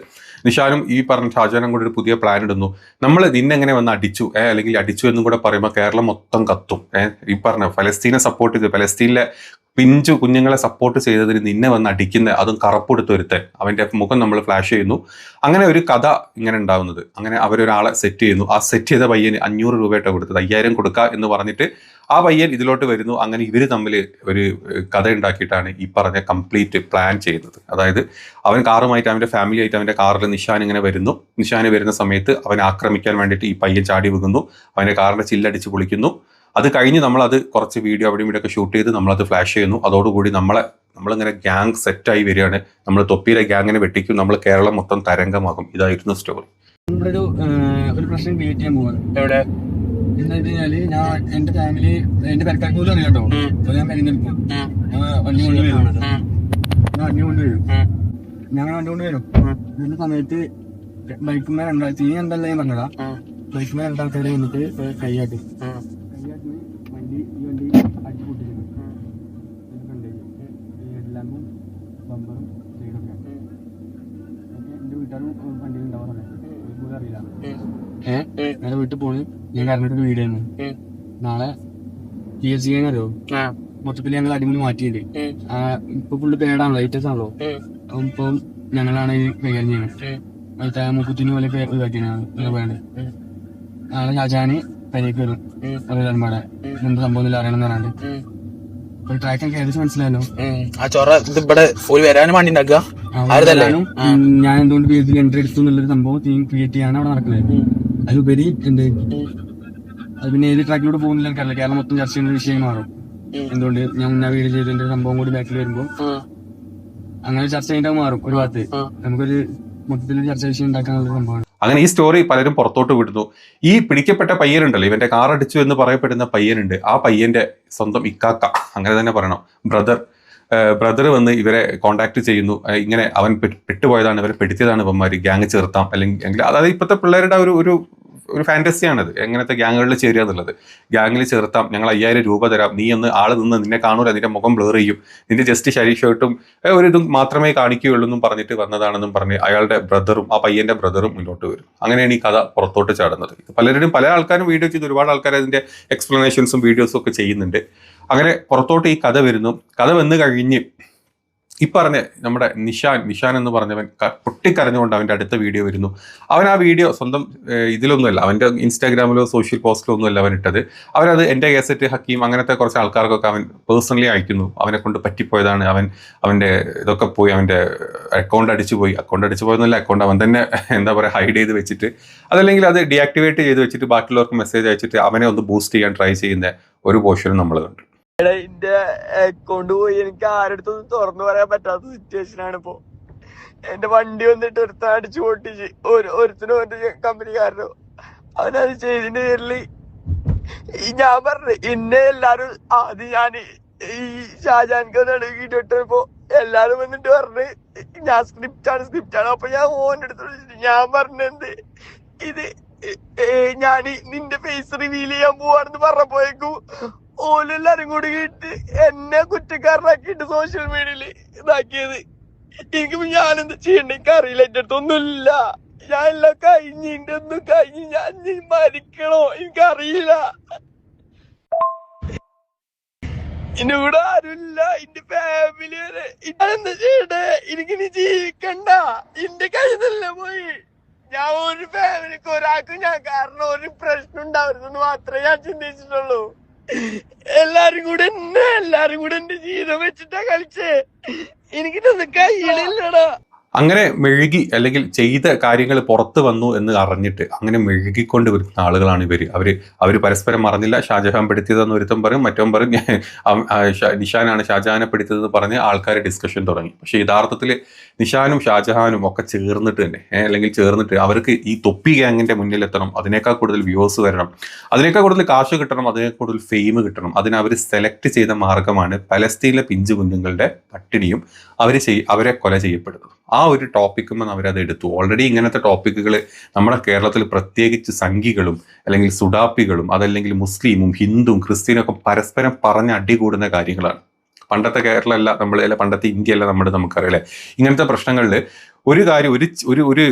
നിഷാനും ഈ പറഞ്ഞ ഷാജാനും കൂടെ ഒരു പുതിയ പ്ലാൻ ഇടുന്നു. നമ്മൾ നിന്നെങ്ങനെ വന്ന് അടിച്ചു? ഏ അല്ലെങ്കിൽ അടിച്ചു എന്നും കൂടെ പറയുമ്പോൾ കേരളം മൊത്തം കത്തും. ഏഹ് ഈ പറഞ്ഞ ഫലസ്തീനെ സപ്പോർട്ട് ചെയ്ത് ഫലസ്തീനിലെ പിഞ്ചു കുഞ്ഞുങ്ങളെ സപ്പോർട്ട് ചെയ്തതിന് നിന്നെ വന്ന് അടിക്കുന്ന അതും കറപ്പെടുത്തൊരുത്തൻ അവന്റെ മുഖം നമ്മൾ ഫ്ലാഷ് ചെയ്യുന്നു. അങ്ങനെ ഒരു കഥ ഇങ്ങനെ ഉണ്ടാവുന്നത്. അങ്ങനെ അവരൊരാളെ സെറ്റ് ചെയ്യുന്നു. ആ സെറ്റ് ചെയ്ത പയ്യന് അഞ്ഞൂറ് രൂപയായിട്ടാണ് കൊടുത്തത്. അയ്യായിരം കൊടുക്കുക എന്ന് പറഞ്ഞിട്ട് ആ പയ്യൻ ഇതിലോട്ട് വരുന്നു. അങ്ങനെ ഇവർ തമ്മിൽ ഒരു കഥ ഉണ്ടാക്കിയിട്ടാണ് ഈ പറഞ്ഞ കംപ്ലീറ്റ് പ്ലാൻ ചെയ്യുന്നത്. അതായത് അവൻ കാറുമായിട്ട് അവന്റെ ഫാമിലി ആയിട്ട് അവന്റെ കാറിൽ നിഷാൻ ഇങ്ങനെ വരുന്നു. നിഷാന് വരുന്ന സമയത്ത് അവൻ ആക്രമിക്കാൻ വേണ്ടിയിട്ട് ഈ പയ്യൻ ചാടി വീകുന്നു അവന്റെ കാറിന്റെ ചില്ലടിച്ച് പൊളിക്കുന്നു. അത് കഴിഞ്ഞ് നമ്മളത് കുറച്ച് വീഡിയോ അവിടെയും ഇവിടെയൊക്കെ ഷൂട്ട് ചെയ്ത് നമ്മളത് ഫ്ലാഷ് ചെയ്യുന്നു. അതോടുകൂടി നമ്മളെ നമ്മളിങ്ങനെ ഗ്യാങ് സെറ്റായി വരികയാണ്. നമ്മൾ തൊപ്പിയിലെ ഗ്യാങ്ങിനെ വെട്ടിക്കും. നമ്മൾ കേരളം മൊത്തം തരംഗമാകും. ഇതായിരുന്നു സ്റ്റോറി ഒരു പ്രശ്നം ക്രിയേറ്റ് ചെയ്യാൻ പോവാണ്. എവിടെ? എന്താ കഴിഞ്ഞാൽ ഞാൻ എന്റെ ഫാമിലി എന്റെ പെരക്കാർക്ക് പോലും അറിയാം കേട്ടോ അപ്പൊ ഞാൻ മരുന്നെടുക്കും ഞാൻ വണ്ടി കൊണ്ടുവരും ഞാൻ വണ്ടി കൊണ്ടുവരും ഞങ്ങൾ വണ്ടി കൊണ്ടുവരും വരുന്ന സമയത്ത് ബൈക്കുമേ രണ്ടാ തീ എന്തല്ല ഞാൻ പറഞ്ഞതാ. ബൈക്കുമാർ രണ്ടാൾക്കാരെ വന്നിട്ട് കൈയാട്ടി കൈയാട്ടി വണ്ടി ഈ വണ്ടി അടിച്ചു പൊട്ടിക്കുന്നു എല്ലാമും ബമ്പറും സൈഡൊക്കെ ഉണ്ടാവാൻ പോലും അറിയില്ല. ഏഹ് നേരെ വീട്ടിൽ പോണ്? ഞാൻ കറണ്ടിട്ട് വീട് തന്നെ നാളെ പി എസ് സി അറിയോ? മൊത്തത്തിൽ ഞങ്ങൾ അടിമുടി മാറ്റിയിട്ടുണ്ട് ആ, ഇപ്പൊ ഫുള്ള് പേടാണ് ലൈറ്റസ് ആണല്ലോ. ഇപ്പം ഞങ്ങളാണ് ഈ കൈകാര്യം ചെയ്യുന്നത്. മുക്കുത്തിന് പോലെ ഒഴിവാക്കിയാണ് വേണ്ടത് നാളെ ഷാജാന് പരിക്ക് വരും. ഒരു രണ്ടാടെ എന്ത് സംഭവം അറിയണം എന്ന് പറയാണ്ട് ഒരു ട്രാക്ക് എനിക്ക് ഏകദേശം മനസ്സിലായല്ലോ. ആ ചൊറ ഇത് ഇവിടെ ഒരു വരാനും വേണ്ടി ഉണ്ടാക്കുക. ആരതല്ലേ? ഞാൻ എന്തുകൊണ്ട് പേജിൽ എൻട്രി എടുത്തു എന്നുള്ളൊരു സംഭവം തീം ക്രിയേറ്റ് ചെയ്യാണ് അവിടെ നടക്കുന്നത്. അതിലുപരി എന്ത്? അത് പിന്നെ ഏത് ട്രാക്കിലൂടെ പോകുന്നില്ല എനിക്കറിയില്ല. കേരളം മൊത്തം ചർച്ച ചെയ്യുന്ന ഒരു വിഷയം മാറും. എന്തുകൊണ്ട് ഞാൻ മുന്നേ വീട് ചെയ്തതിന്റെ ഒരു സംഭവം കൂടി ബാക്കിൽ വരുമ്പോൾ അങ്ങനെ ചർച്ച ചെയ്യേണ്ട മാറും ഒരു ഭാഗത്ത്. നമുക്കൊരു മൊത്തത്തിൽ ചർച്ച വിഷയം ഉണ്ടാക്കാനുള്ള സംഭവമാണ്. അങ്ങനെ ഈ സ്റ്റോറി പലരും പുറത്തോട്ട് വിടുന്നു. ഈ പിടിക്കപ്പെട്ട പയ്യനുണ്ടല്ലോ ഇവന്റെ കാർ അടിച്ചു എന്ന് പറയപ്പെടുന്ന പയ്യനുണ്ട്. ആ പയ്യന്റെ സ്വന്തം ഇക്കാക്ക അങ്ങനെ തന്നെ പറയണം. ബ്രദർ ബ്രദർ വന്ന് ഇവരെ കോണ്ടാക്ട് ചെയ്യുന്നു. ഇങ്ങനെ അവൻ പെട്ടുപോയതാണ് ഇവരെ പെടുത്തിയതാണ് ഇവന്മാര്. ഗ്യാങ് ചേർത്താം. അല്ലെങ്കിൽ അതായത് ഇപ്പോഴത്തെ പിള്ളേരുടെ ഒരു ഒരു ഒരു ഫാന്റസിയാണത് എങ്ങനത്തെ ഗ്യാങ്ങുകളിൽ ചേരുക എന്നുള്ളത്. ഗ്യാങ്ങിൽ ചേർത്താം ഞങ്ങൾ അയ്യായിരം രൂപ തരാം നീ ഒന്ന് ആൾ നിന്ന് നിന്നെ കാണൂല നിന്റെ മുഖം ബ്ലർ ചെയ്യും. നിന്റെ ജസ്റ്റ് ശരീരമായിട്ടും ഒരു ഇതും മാത്രമേ കാണിക്കുകയുള്ളൂ എന്നും പറഞ്ഞിട്ട് വന്നതാണെന്നും പറഞ്ഞ് അയാളുടെ ബ്രദറും ആ പയ്യന്റെ ബ്രദറും മുന്നോട്ട് വരും. അങ്ങനെയാണ് ഈ കഥ പുറത്തോട്ട് ചാടുന്നത്. പലരുടെയും പലരും പല ആൾക്കാരും വീഡിയോ ചെയ്ത് ഒരുപാട് ആൾക്കാർ അതിന്റെ എക്സ്പ്ലനേഷൻസും വീഡിയോസും ഒക്കെ ചെയ്യുന്നുണ്ട്. അങ്ങനെ പുറത്തോട്ട് ഈ കഥ വരുന്നു. കഥ വന്നു കഴിഞ്ഞ് ഈ പറഞ്ഞ നമ്മുടെ നിഷാൻ നിഷാൻ എന്ന് പറഞ്ഞവൻ പൊട്ടിക്കരഞ്ഞുകൊണ്ട് അവന്റെ അടുത്ത വീഡിയോ വരുന്നു. അവൻ ആ വീഡിയോ സ്വന്തം ഇതിലൊന്നുമല്ല അവന്റെ ഇൻസ്റ്റാഗ്രാമിലോ സോഷ്യൽ പോസ്റ്റിലോ ഒന്നുമല്ല അവൻ ഇട്ടത്. അവനത് എന്റെ കേസറ്റ് ഹക്കീം അങ്ങനത്തെ കുറച്ച് ആൾക്കാർക്കൊക്കെ അവൻ പേഴ്സണലി അയക്കുന്നു. അവനെ കൊണ്ട് പറ്റിപ്പോയതാണ് അവൻ അവന്റെ ഇതൊക്കെ പോയി അവന്റെ അക്കൗണ്ട് അടിച്ചു പോയി. അക്കൗണ്ട് അടിച്ചു പോയെന്നല്ല അക്കൗണ്ട് അവൻ തന്നെ എന്താ പറയുക ഹൈഡ് ചെയ്ത് വെച്ചിട്ട്. അതല്ലെങ്കിൽ അത് ഡീആക്ടിവേറ്റ് ചെയ്ത് വെച്ചിട്ട് ബാക്കിയുള്ളവർക്ക് മെസ്സേജ് അയച്ചിട്ട് അവനെ ഒന്ന് ബൂസ്റ്റ് ചെയ്യാൻ ട്രൈ ചെയ്യുന്ന ഒരു പോഷനും നമ്മൾ കണ്ടു. എന്റെ അക്കൗണ്ട് പോയി. എനിക്ക് ആരടുത്തൊന്നും തുറന്നു പറയാൻ പറ്റാത്ത സിറ്റുവേഷൻ ആണ് ഇപ്പോ. എന്റെ വണ്ടി വന്നിട്ട് ഒരുത്തൻ അടിച്ചു പൊട്ടിച്ച്. ഒരു ഒരുത്തനും ഒരു കമ്പനിക്കാരനോ. അവനത് ചെയ്തിന്റെ പേരിൽ ഞാൻ പറഞ്ഞു ഇന്നെ എല്ലാരും ആദ്യം ഞാൻ ഈ ഷാജാൻക്ക് ഇട്ടപ്പോ എല്ലാരും വന്നിട്ട് പറഞ്ഞ് ഞാൻ സ്ക്രിപ്റ്റ് ആണ് സ്ക്രിപ്റ്റ് ആണ്. അപ്പൊ ഞാൻ ഓന്റെ അടുത്ത് വിളിച്ചിട്ട് ഞാൻ പറഞ്ഞെന്ത് ഇത് ഞാൻ നിന്റെ ഫേസ് റിവീൽ ചെയ്യാൻ പോവാണെന്ന് പറഞ്ഞപ്പോഴേക്കും ഓലെല്ലാരും കൂടി കിട്ടി എന്നെ കുറ്റക്കാരനാക്കിയിട്ട് സോഷ്യൽ മീഡിയയിൽ ഇതാക്കിയത്. എനിക്ക് ഞാനെന്ത് ചെയ്യണ്ട? എനിക്ക് അറിയില്ല എന്റെ അടുത്തൊന്നുമില്ല. ഞാൻ എല്ലാം കഴിഞ്ഞ് എന്റെ ഒന്നും കഴിഞ്ഞ് ഞാൻ നീ മരിക്കണോ? എനിക്കറിയില്ല. എന്റെ കൂടെ ആരുമില്ല. എന്റെ ഫാമിലി വരെ. എന്താ ചെയ്യണ്ടേ? നീ ജീവിക്കണ്ട. എന്റെ കഴിഞ്ഞല്ലേ പോയി. ഞാൻ ഒരു ഫാമിലിക്ക് ഒരാൾക്ക് ഞാൻ കാരണം ഒരു പ്രശ്നം ഉണ്ടാവരുതെന്ന് മാത്രമേ ഞാൻ ചിന്തിച്ചിട്ടുള്ളൂ. എല്ലാരും കൂടെ എന്നെ എല്ലാരും കൂടെ എന്റെ ജീവിതം വെച്ചിട്ടാ കളിച്ചേ. എനിക്കിതൊന്നും കയ്യിലില്ലടാ അങ്ങനെ മെഴുകി അല്ലെങ്കിൽ ചെയ്ത കാര്യങ്ങൾ പുറത്ത് വന്നു എന്ന് അറിഞ്ഞിട്ട് അങ്ങനെ മെഴുകിക്കൊണ്ട് വരുന്ന ആളുകളാണ് ഇവർ അവർ അവർ പരസ്പരം മറന്നില്ല. ഷാജഹാൻ പെടുത്തിയതെന്ന് ഒരുത്തം പറയും മറ്റവൻ പറയും നിഷാനാണ് ഷാജഹാനെ പെടുത്തിയതെന്ന് പറഞ്ഞ് ആൾക്കാർ ഡിസ്കഷൻ തുടങ്ങി. പക്ഷേ യഥാർത്ഥത്തിൽ നിഷാനും ഷാജഹാനും ഒക്കെ ചേർന്നിട്ട് തന്നെ അല്ലെങ്കിൽ ചേർന്നിട്ട് അവർക്ക് ഈ തൊപ്പി ഗ്യാങ്ങിന്റെ മുന്നിലെത്തണം അതിനേക്കാൾ കൂടുതൽ വ്യൂസ് വരണം അതിനേക്കാൾ കൂടുതൽ കാശ് കിട്ടണം അതിനേക്കാൾ കൂടുതൽ ഫെയിം കിട്ടണം അതിന് അവർ സെലക്ട് ചെയ്ത മാർഗമാണ് പലസ്തീനിലെ പിഞ്ചു കുഞ്ഞുങ്ങളുടെ പട്ടിണിയും അവർ ചെയ് അവരെ കൊല ചെയ്യപ്പെടുന്നത്. ആ ഒരു ടോപ്പിക്കുമ്പോൾ അവരത് എടുത്തു. ഓൾറെഡി ഇങ്ങനത്തെ ടോപ്പിക്കുകൾ നമ്മുടെ കേരളത്തിൽ പ്രത്യേകിച്ച് സംഘികളും അല്ലെങ്കിൽ സുഡാപ്പികളും അതല്ലെങ്കിൽ മുസ്ലിമും ഹിന്ദുവും ക്രിസ്ത്യനും ഒക്കെ പരസ്പരം പറഞ്ഞ് അടികൂടുന്ന കാര്യങ്ങളാണ്. പണ്ടത്തെ കേരളമല്ല നമ്മൾ അല്ല പണ്ടത്തെ ഇന്ത്യ അല്ല നമ്മുടെ അല്ലേ ഇങ്ങനത്തെ പ്രശ്നങ്ങളിൽ ഒരു കാര്യം ഒരു ഒരു ഒരു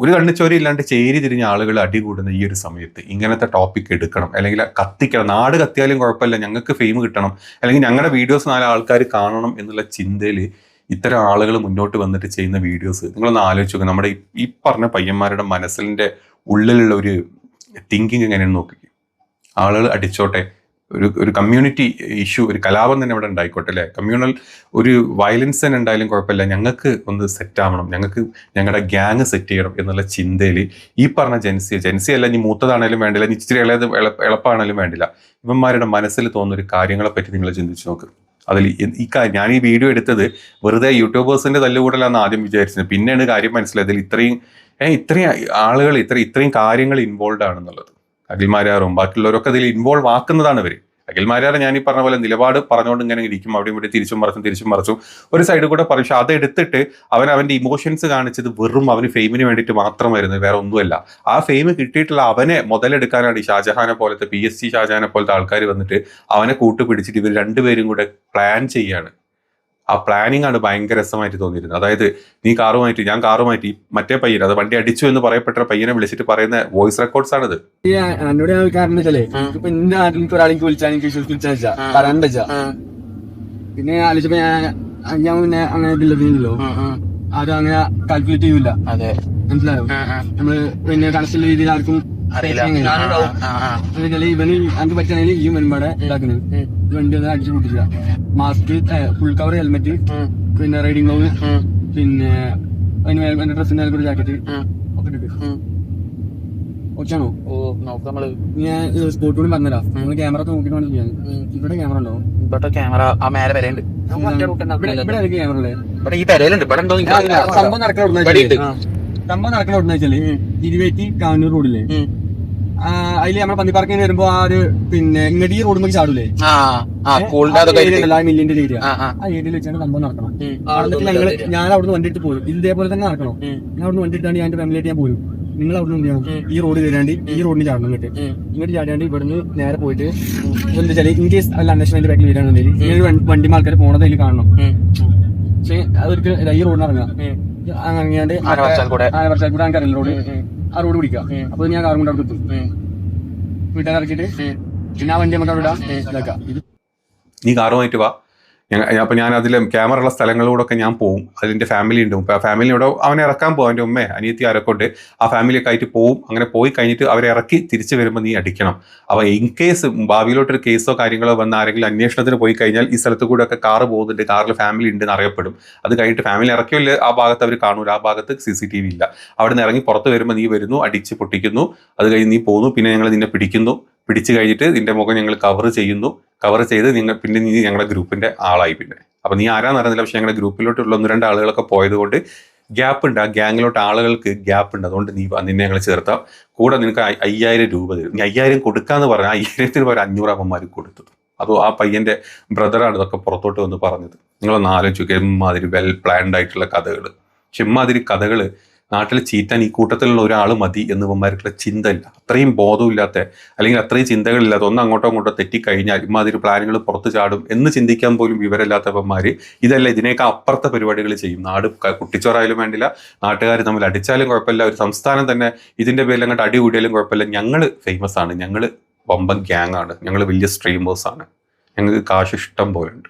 ഒരു കണ്ണിച്ചോരി ഇല്ലാണ്ട് ചേരി തിരിഞ്ഞ ആളുകൾ അടികൂടുന്ന ഈ ഒരു സമയത്ത് ഇങ്ങനത്തെ ടോപ്പിക് എടുക്കണം. അല്ലെങ്കിൽ കത്തിക്കണം. നാട് കത്തിയാലും കുഴപ്പമില്ല. ഞങ്ങൾക്ക് ഫെയിം കിട്ടണം. അല്ലെങ്കിൽ ഞങ്ങളുടെ വീഡിയോസ് നാല് ആൾക്കാർ കാണണം എന്നുള്ള ചിന്തയിൽ ഇത്തരം ആളുകൾ മുന്നോട്ട് വന്നിട്ട് ചെയ്യുന്ന വീഡിയോസ് നിങ്ങളൊന്ന് ആലോചിച്ച് നോക്കുക നമ്മുടെ ഈ- പറഞ്ഞ പയ്യന്മാരുടെ മനസ്സിന്റെ ഉള്ളിലുള്ള ഒരു തിങ്കിങ് എങ്ങനെയാണ് നോക്കി. ആളുകൾ അടിച്ചോട്ടെ. ഒരു ഒരു കമ്മ്യൂണിറ്റി ഇഷ്യൂ ഒരു കലാപം തന്നെ ഇവിടെ ഉണ്ടായിക്കോട്ടെ അല്ലേ? കമ്മ്യൂണൽ ഒരു വയലൻസ് തന്നെ ഉണ്ടായാലും കുഴപ്പമില്ല. ഞങ്ങൾക്ക് ഒന്ന് സെറ്റ് ആവണം. ഞങ്ങൾക്ക് ഞങ്ങളുടെ ഗ്യാങ് സെറ്റ് ചെയ്യണം എന്നുള്ള ചിന്തയിൽ ഈ പറഞ്ഞ ജെൻസി ജെൻസി അല്ല ഇനി മൂത്തതാണേലും വേണ്ടില്ല ഇനി ഇച്ചിരി ഇളയത് എളുപ്പമാണേലും വേണ്ടില്ല. ഇവന്മാരുടെ മനസ്സിൽ തോന്നുന്ന ഒരു കാര്യങ്ങളെ പറ്റി നിങ്ങൾ ചിന്തിച്ച് നോക്ക്. അതിൽ ഈ- ഞാൻ ഈ വീഡിയോ എടുത്തത് വെറുതെ യൂട്യൂബേഴ്സിന്റെ തല്ലുകൂടലാന്ന് ആദ്യം വിചാരിച്ചത് പിന്നെയാണ് കാര്യം മനസ്സിലായത് ഇതിൽ ഇത്രയും ഇത്രയും ആളുകൾ ഇത്ര ഇത്രയും കാര്യങ്ങൾ ഇൻവോൾവ് ആണെന്നുള്ളത്. അഖിൽമാരാറും ബാക്കിയുള്ളവരൊക്കെ ഇതിൽ ഇൻവോൾവ് ആക്കുന്നതാണ് ഇവർ അഖിൽമാരാറ് ഞാൻ ഈ പറഞ്ഞ പോലെ നിലപാട് പറഞ്ഞുകൊണ്ട് ഇങ്ങനെ ഇരിക്കും. അവിടെ ഇവിടെ തിരിച്ചും മറിച്ചും തിരിച്ചും മറിച്ചും. ഒരു സൈഡിൽ കൂടെ പറയും. പക്ഷെ അതെടുത്തിട്ട് അവൻ അവന്റെ ഇമോഷൻസ് കാണിച്ചത് വെറും അവന് ഫെയിമിന് വേണ്ടിയിട്ട് മാത്രമായിരുന്നു വേറെ ഒന്നുമല്ല. ആ ഫെയിം കിട്ടിയിട്ടുള്ള അവനെ മുതലെടുക്കാനാണ് ഈ ഷാജഹാനെ പോലത്തെ പി എസ് സി ഷാജഹാനെ പോലത്തെ ആൾക്കാർ വന്നിട്ട് അവനെ കൂട്ടുപിടിച്ചിട്ട് ഇവർ രണ്ടുപേരും കൂടെ പ്ലാൻ ചെയ്യാണ്. ആ പ്ലാനിങ് ആണ് ഭയങ്കര രസമായിട്ട് തോന്നിയിരുന്നത്. അതായത് നീ കാറുമായിട്ട് ഞാൻ കാറുമായിട്ട് മാറ്റി മറ്റേ പയ്യൻ അത് വണ്ടി അടിച്ചു എന്ന് പറയപ്പെട്ട പയ്യനെ വിളിച്ചിട്ട് പറയുന്ന വോയിസ് റെക്കോർഡ്സ് ആണിത്. ഈ എന്നോട് ഞാൻ കാരണം വെച്ചാലേ ഇപ്പൊ ഇന്ന ആരെങ്കിലും ഒരാളെനിക്ക് വിളിച്ചാൽ എനിക്ക് വിളിച്ചാൽ വെച്ചാ പറയാൻ വെച്ചാ. പിന്നെ ഞാൻ ആലോചിച്ചപ്പോ ഞാൻ ഞാൻ പിന്നെ അങ്ങനെ ഇതില്ലല്ലോ ആരും അങ്ങനെ കാൽക്കുലേറ്റ് ചെയ്യൂല. അതെ. മനസ്സിലായോ? നമ്മൾ പിന്നെ കണക്ഷൻ രീതിയിൽ ആർക്കും അറിയില്ല. ഇവന് എനിക്ക് പറ്റുകയാണെങ്കിൽ ഈ വരുമ്പാടെ ഇതാക്കുന്നത് വണ്ടി ഒന്ന് അടിച്ചു പൊട്ടിച്ച. മാസ്ക് ഫുൾ കവർ ഹെൽമെറ്റ് പിന്നെ റൈഡിംഗ് ഗ്ലൗസ് പിന്നെ അതിന് എന്റെ ഡ്രസ്സിന്റെ ഒരു ജാക്കറ്റ് ഒക്കെ ഉണ്ട് ഓ നോക്ക് നമ്മൾ. ഞാൻ സ്പോട്ട് കൂടി പറഞ്ഞുതരാം നമ്മൾ ക്യാമറ ഒക്കെ നോക്കിയിട്ട് വേണം ചെയ്യാൻ. ഇവിടെ ക്യാമറ ഉണ്ടോ? ഇവിടെ ക്യാമറ ആ മേലെ വരെ ഉണ്ട് ഇവിടെ ക്യാമറ ഇവിടെ ഈ പെരയിലുണ്ട്. ഇവിടെ ഉണ്ടോ. സംഭവം നടക്കണ ആ. സംഭവം നടക്കണ എവിടുന്ന വെച്ചാൽ ഇരുവേറ്റി കാവന്നൂർ റോഡില്ലേ? അതിൽ നമ്മുടെ പന്നിപ്പാർക്കിന് വരുമ്പോ ആ ഒരു പിന്നെ ഇങ്ങോട്ട് ഈ റോഡ് ചാടൂലേ. മില്ലിന്റെ ഏരിയ ആ ഏരിയയിൽ വെച്ചാണ് സംഭവം നടക്കണം. അവിടെ ഞങ്ങൾ ഞാൻ അവിടുന്ന് വണ്ടി പോകും പോരും. ഇതേപോലെ തന്നെ നടക്കണം. ഞാൻ അവിടുന്ന് വണ്ടി എടുത്താണ്ട് ഞാൻ എന്റെ ഫാമിലി ആയിട്ട് ഞാൻ പോരും. നിങ്ങൾ അവിടെ എന്ത് ചെയ്യണം? ഈ റോഡ് കയറാണ്ട് ഈ റോഡിന് ചാടണം ഇങ്ങോട്ട് ഉം. ഇങ്ങോട്ട് ചാടിയാണ്ട് ഇവിടുന്ന് നേരെ പോയിട്ട് എന്താ വെച്ചാൽ ഇൻ കേസ് അല്ല അന്വേഷണം അതിന്റെ ബാക്കിൽ വരാണെന്നുണ്ടെങ്കിൽ ഇങ്ങനെ വണ്ടി- ആൾക്കാർ പോണത് അതിൽ കാണണം. പക്ഷേ അതൊരിക്കലും ഇല്ല, ഈ റോഡിന് ഇറങ്ങാം അങ്ങനെ ഇറങ്ങിയാണ്ട് ആനവർച്ചാൽ കൂടെ. ആനവർച്ചാൽ കൂടെ എനിക്കറിയില്ല റോഡ് ആ റോഡ് പിടിക്കാം അപ്പൊ ഞാൻ കാറും കൊണ്ട് അവിടെ എത്തും. വീട്ടുകാർ ഇറക്കിയിട്ട് പിന്നെ ആ വണ്ടി നമുക്ക് അവിടെ ഇതാക്കാം. നീ കാറുമായിട്ട് വാ. അപ്പൊ ഞാൻ അതിൽ ക്യാമറ ഉള്ള സ്ഥലങ്ങളിലൂടെയൊക്കെ ഞാൻ പോകും അതിന്റെ ഫാമിലി ഉണ്ട് ആ ഫാമിലിയോടെ അവനെ ഇറക്കാൻ പോകും അവന്റെ ഉമ്മ അനിയത്തി ആരൊക്കെ ആ ഫാമിലിയൊക്കെ ആയിട്ട് പോവും. അങ്ങനെ പോയി കഴിഞ്ഞിട്ട് അവരെ ഇറക്കി തിരിച്ചു വരുമ്പോൾ നീ അടിക്കണം. അപ്പോൾ ഇൻ കേസ് ഭാവിയിലോട്ടൊരു കേസോ കാര്യങ്ങളോ വന്ന ആരെങ്കിലും അന്വേഷണത്തിന് പോയി കഴിഞ്ഞാൽ ഈ സ്ഥലത്ത് കൂടെ ഒക്കെ കാറ് പോകുന്നുണ്ട്. കാറിൽ ഫാമിലി ഉണ്ടെന്ന് അറിയപ്പെടും. അത് കഴിഞ്ഞിട്ട് ഫാമിലി ഇറക്കിയില്ല ആ ഭാഗത്ത് അവർ കാണൂല. ആ ഭാഗത്ത് സി സി ടി വി ഇല്ല. അവിടെ നിന്ന് ഇറങ്ങി പുറത്ത് വരുമ്പോൾ നീ വരുന്നു അടിച്ച് പൊട്ടിക്കുന്നു. അത് കഴിഞ്ഞ് നീ പോകുന്നു പിന്നെ ഞങ്ങൾ നിന്നെ പിടിക്കുന്നു. പിടിച്ചു കഴിഞ്ഞിട്ട് നിന്റെ മുഖം ഞങ്ങൾ കവർ ചെയ്യുന്നു. കവർ ചെയ്ത് നിങ്ങൾ പിന്നെ നീ ഞങ്ങളുടെ ഗ്രൂപ്പിന്റെ ആളായി പിന്നെ. അപ്പൊ നീ ആരാന്ന് അറിയുന്നില്ല പക്ഷെ ഞങ്ങളുടെ ഗ്രൂപ്പിലോട്ടുള്ള ഒന്ന് രണ്ട് ആളുകളൊക്കെ പോയത് കൊണ്ട് ഗ്യാപ്പ് ഉണ്ട്. ആ ഗ്യാങ്ങിലോട്ട് ആളുകൾക്ക് ഗ്യാപ്പ് ഉണ്ട്. അതുകൊണ്ട് നീ നിന്നെ ഞങ്ങൾ ചേർത്താം. കൂടെ നിനക്ക് അയ്- അയ്യായിരം രൂപ തരും. നീ അയ്യായിരം കൊടുക്കാന്ന് പറഞ്ഞ അയ്യായിരത്തിന് പകരം അഞ്ഞൂറ് അമ്മമാർ കൊടുത്തത്. അതോ ആ പയ്യന്റെ ബ്രദറാണ് ഇതൊക്കെ പുറത്തോട്ട് വന്ന് പറഞ്ഞത്. നിങ്ങളൊന്ന് ആലോചിക്കുക എമ്മാതിരി വെൽ പ്ലാൻഡ് ആയിട്ടുള്ള കഥകൾ പക്ഷെ എമ്മാതിരി കഥകൾ നാട്ടിൽ ചീറ്റാൻ ഈ കൂട്ടത്തിലുള്ള ഒരാൾ മതി എന്ന് ഇവന്മാർക്കുള്ള ചിന്തയില്ല. അത്രയും ബോധമില്ലാത്ത അല്ലെങ്കിൽ അത്രയും ചിന്തകളില്ലാത്ത ഒന്ന് അങ്ങോട്ടോ അങ്ങോട്ടോ തെറ്റിക്കഴിഞ്ഞാൽ ഇമാതിരി പ്ലാനുകൾ പുറത്തു ചാടും എന്ന് ചിന്തിക്കാൻ പോലും വിവരമില്ലാത്തവന്മാർ ഇതല്ല ഇതിനേക്കാൾ അപ്പുറത്തെ പരിപാടികൾ ചെയ്യും. നാട് കുട്ടിച്ചോറായാലും വേണ്ടില്ല നാട്ടുകാർ തമ്മിൽ അടിച്ചാലും കുഴപ്പമില്ല ഒരു സംസ്ഥാനം തന്നെ ഇതിന്റെ പേരിൽ അങ്ങോട്ട് അടി കൂടിയാലും കുഴപ്പമില്ല. ഞങ്ങൾ ഫേമസ് ആണ്. ഞങ്ങൾ വമ്പൻ ഗ്യാങ് ആണ്. ഞങ്ങൾ വലിയ സ്ട്രീമേഴ്സ് ആണ്. ഞങ്ങൾക്ക് കാശ് ഇഷ്ടം പോലെ ഉണ്ട്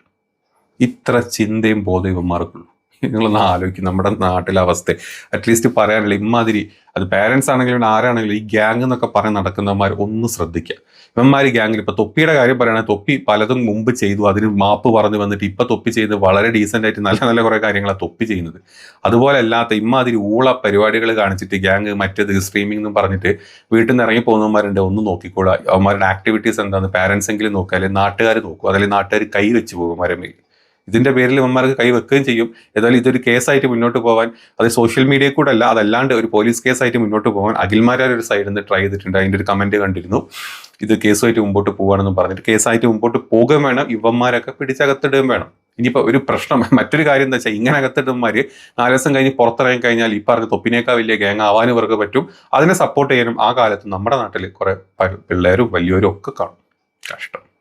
ഇത്ര ചിന്തയും ബോധവും ഇവന്മാർക്കുള്ളൂ. നിങ്ങളൊന്ന് ആലോചിക്കും നമ്മുടെ നാട്ടിലെ അവസ്ഥ. അറ്റ്ലീസ്റ്റ് പറയാനുള്ള ഇമ്മാതിരി അത് പാരൻസ് ആണെങ്കിലും ആരാണെങ്കിലും ഈ ഗ്യാങ് എന്നൊക്കെ പറഞ്ഞ് നടക്കുന്നവന്മാർ ഒന്ന് ശ്രദ്ധിക്കുക ഇവന്മാർ ഗ്യാങ്ങിൽ ഇപ്പൊ തൊപ്പിയുടെ കാര്യം പറയുകയാണെങ്കിൽ തൊപ്പി പലതും മുമ്പ് ചെയ്തു അതിന് മാപ്പ് പറഞ്ഞു വന്നിട്ട് ഇപ്പൊ തൊപ്പി ചെയ്ത് വളരെ ഡീസെന്റ് ആയിട്ട് നല്ല നല്ല കുറെ കാര്യങ്ങളാണ് തൊപ്പി ചെയ്യുന്നത്. അതുപോലെ അല്ലാത്ത ഇമ്മാതിരി ഊള പരിപാടികൾ കാണിച്ചിട്ട് ഗ്യാങ് മറ്റേത് സ്ട്രീമിംഗ് എന്നും പറഞ്ഞിട്ട് വീട്ടിൽ നിന്ന് ഇറങ്ങി പോകുന്നവന്മാരുണ്ട് ഒന്ന് നോക്കിക്കൂടാ അവന്മാരുടെ ആക്ടിവിറ്റീസ് എന്താണ് പാരന്റ്സ് എങ്കിലും നോക്കുക അല്ലെങ്കിൽ നാട്ടുകാർ നോക്കുക അതല്ലെങ്കിൽ നാട്ടുകാർ കൈ വെച്ച് പോകും മരമേൽ ഇതിന്റെ പേരിൽ ഇവന്മാർക്ക് കൈവെക്കുകയും ചെയ്യും. ഏതായാലും ഇതൊരു കേസായിട്ട് മുന്നോട്ട് പോകാൻ അത് സോഷ്യൽ മീഡിയ കൂടെ അല്ല അതല്ലാണ്ട് ഒരു പോലീസ് കേസായിട്ട് മുന്നോട്ട് പോകാൻ അഖിൽമാരാർ ഒരു സൈഡിൽ നിന്ന് ട്രൈ ചെയ്തിട്ടുണ്ട്. അതിന്റെ ഒരു കമന്റ് കണ്ടിരുന്നു. ഇത് കേസുമായിട്ട് മുമ്പോട്ട് പോകാണെന്നും പറഞ്ഞിട്ട് കേസായിട്ട് മുമ്പോട്ട് പോകുകയും വേണം. ഇവന്മാരൊക്കെ പിടിച്ചകത്തിടുകയും വേണം. ഇനിയിപ്പോൾ ഒരു പ്രശ്നം മറ്റൊരു കാര്യം എന്താ വെച്ചാൽ ഇങ്ങനെ അകത്തിടുന്നമാര് നാല് ദിവസം കഴിഞ്ഞ് പുറത്തിറങ്ങി കഴിഞ്ഞാൽ ഈ പറഞ്ഞ തൊപ്പിനേക്കാൾ വലിയ ഗ്യാങ് ആവാനും ഇവർക്ക് പറ്റും. അതിനെ സപ്പോർട്ട് ചെയ്യാനും ആ കാലത്ത് നമ്മുടെ നാട്ടിൽ കുറേ പിള്ളേരും വലിയവരും ഒക്കെ കാണും. കഷ്ടം.